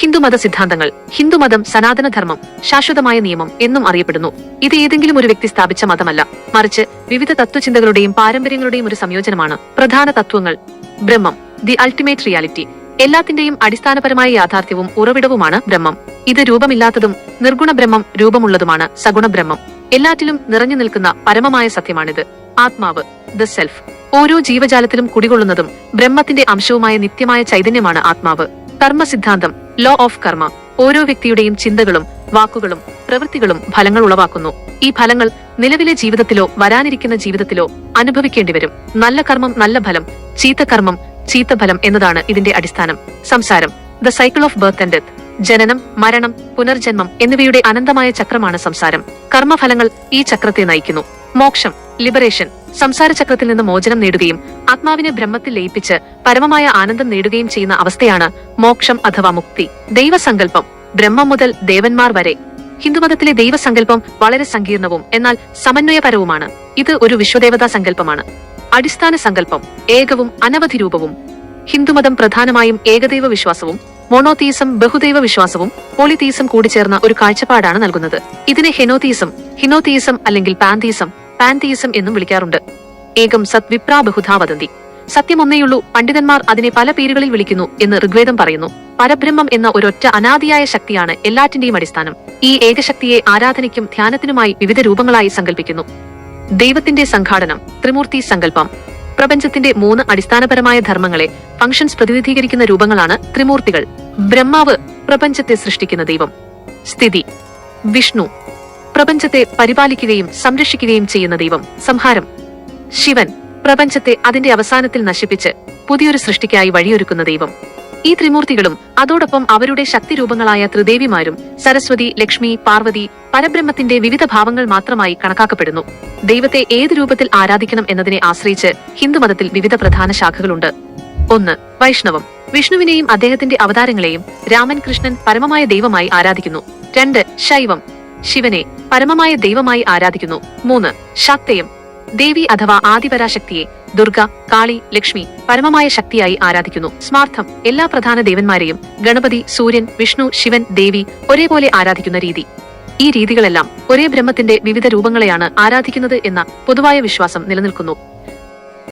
ഹിന്ദുമത സിദ്ധാന്തങ്ങൾ ഹിന്ദുമതം സനാതനധർമ്മം ശാശ്വതമായ നിയമം എന്നും അറിയപ്പെടുന്നു. ഇത് ഏതെങ്കിലും ഒരു വ്യക്തി സ്ഥാപിച്ച മതമല്ല. മറിച്ച് വിവിധ തത്വചിന്തകളുടെയും പാരമ്പര്യങ്ങളുടെയും ഒരു സംയോജനമാണ് പ്രധാന തത്വങ്ങൾ. ബ്രഹ്മം ദി അൾട്ടിമേറ്റ് റിയാലിറ്റി. എല്ലാത്തിന്റെയും അടിസ്ഥാനപരമായ യാഥാർത്ഥ്യവും ഉറവിടവുമാണ് ബ്രഹ്മം. ഇത് രൂപമില്ലാത്തതും നിർഗുണ ബ്രഹ്മം രൂപമുള്ളതുമാണ് സഗുണ ബ്രഹ്മം. എല്ലാറ്റിലും നിറഞ്ഞു നിൽക്കുന്ന പരമമായ സത്യമാണിത്. ആത്മാവ് ദ സെൽഫ്. ഓരോ ജീവജാലത്തിലും കുടികൊള്ളുന്നതും ബ്രഹ്മത്തിന്റെ അംശവുമായ നിത്യമായ ചൈതന്യമാണ് ആത്മാവ്. കർമ്മ സിദ്ധാന്തം ലോ ഓഫ് കർമ്മ ഓരോ വ്യക്തിയുടെയും ചിന്തകളും വാക്കുകളും പ്രവൃത്തികളും ഫലങ്ങൾ ഉളവാക്കുന്നു. ഈ ഫലങ്ങൾ നിലവിലെ ജീവിതത്തിലോ വരാനിരിക്കുന്ന ജീവിതത്തിലോ അനുഭവിക്കേണ്ടി വരും നല്ല കർമ്മം നല്ല ഫലം ചീത്ത കർമ്മം ചീത്ത ഫലം എന്നതാണ് ഇതിന്റെ അടിസ്ഥാനം. സംസാരം. The cycle of birth and death ജനനം മരണം പുനർജന്മം എന്നിവയുടെ അനന്തമായ ചക്രമാണ് സംസാരം. കർമ്മഫലങ്ങൾ ഈ ചക്രത്തെ നയിക്കുന്നു. മോക്ഷം. ലിബറേഷൻ സംസാര ചക്രത്തിൽ നിന്ന് മോചനം നേടുകയും ആത്മാവിനെ ബ്രഹ്മത്തിൽ ലയിപ്പിച്ച് പരമമായ ആനന്ദം നേടുകയും ചെയ്യുന്ന അവസ്ഥയാണ് മോക്ഷം അഥവാ മുക്തി. ദൈവസങ്കല്പം ബ്രഹ്മം മുതൽ ദേവന്മാർ വരെ. ഹിന്ദുമതത്തിലെ ദൈവസങ്കല്പം വളരെ സങ്കീർണവും എന്നാൽ സമന്വയപരവുമാണ്. ഇത് ഒരു വിശ്വദേവതാ സങ്കല്പമാണ്. അടിസ്ഥാന സങ്കല്പം ഏകവും അനവധി രൂപവും. ഹിന്ദുമതം പ്രധാനമായും ഏകദൈവ വിശ്വാസവും മോണോതീസം ബഹുദൈവ വിശ്വാസവും പോളിതീസം കൂടിച്ചേർന്ന ഒരു കാഴ്ചപ്പാടാണ് നൽകുന്നത്. ഇതിനെ ഹെനോതീസം ഹിനോതീസം അല്ലെങ്കിൽ പാന്തീസം പാന്തീസം എന്നും വിളിക്കാറുണ്ട്. ഏകം സത് ബഹുധാ വദന്തി. സത്യം ഒന്നേയുള്ളൂ പണ്ഡിതന്മാർ അതിനെ പല പേരുകളിൽ വിളിക്കുന്നു എന്ന് ഋഗ്വേദം പറയുന്നു. പരബ്രഹ്മം എന്ന ഒരൊറ്റ അനാദിയായ ശക്തിയാണ് എല്ലാറ്റിന്റെയും അടിസ്ഥാനം. ഈ ഏകശക്തിയെ ആരാധനയ്ക്കും ധ്യാനത്തിനുമായി വിവിധ രൂപങ്ങളായി സങ്കല്പിക്കുന്നു ദൈവത്തിന്റെ സംഘാടനം ത്രിമൂർത്തി സങ്കല്പം പ്രപഞ്ചത്തിന്റെ മൂന്ന് അടിസ്ഥാനപരമായ ധർമ്മങ്ങളെ ഫംഗ്ഷൻസ് പ്രതിനിധീകരിക്കുന്ന രൂപങ്ങളാണ് ത്രിമൂർത്തികൾ. ബ്രഹ്മാവ് പ്രപഞ്ചത്തെ സൃഷ്ടിക്കുന്ന ദൈവം. സ്ഥിതി. വിഷ്ണു. പ്രപഞ്ചത്തെ പരിപാലിക്കുകയും സംരക്ഷിക്കുകയും ചെയ്യുന്ന ദൈവം. സംഹാരം. ശിവൻ പ്രപഞ്ചത്തെ അതിന്റെ അവസാനത്തിൽ നശിപ്പിച്ച് പുതിയൊരു സൃഷ്ടിക്കായി വഴിയൊരുക്കുന്ന ദൈവം. ഈ ത്രിമൂർത്തികളും അതോടൊപ്പം അവരുടെ ശക്തിരൂപങ്ങളായ ത്രിദേവിമാരും സരസ്വതി ലക്ഷ്മി പാർവതി പരബ്രഹ്മത്തിന്റെ വിവിധ ഭാവങ്ങൾ മാത്രമായി കണക്കാക്കപ്പെടുന്നു. ദൈവത്തെ ഏത് രൂപത്തിൽ ആരാധിക്കണം എന്നതിനെ ആശ്രയിച്ച് ഹിന്ദുമതത്തിൽ വിവിധ പ്രധാന ശാഖകളുണ്ട്. ഒന്ന് വൈഷ്ണവം. വിഷ്ണുവിനെയും അദ്ദേഹത്തിന്റെ അവതാരങ്ങളെയും രാമൻ കൃഷ്ണൻ പരമമായ ദൈവമായി ആരാധിക്കുന്നു. രണ്ട് ശൈവം. ശിവനെ പരമമായ ദൈവമായി ആരാധിക്കുന്നു. മൂന്ന് ശക്തയും. ദേവി അഥവാ ആദിപരാശക്തിയെ ദുർഗ കാളി ലക്ഷ്മി പരമമായ ശക്തിയായി ആരാധിക്കുന്നു. സ്മാർത്ഥം എല്ലാ പ്രധാന ദേവന്മാരെയും ഗണപതി സൂര്യൻ വിഷ്ണു ശിവൻ ദേവി ഒരേപോലെ ആരാധിക്കുന്ന രീതി. ഈ രീതികളെല്ലാം ഒരേ ബ്രഹ്മത്തിന്റെ വിവിധ രൂപങ്ങളെയാണ് ആരാധിക്കുന്നത് എന്ന പൊതുവായ വിശ്വാസം നിലനിൽക്കുന്നു.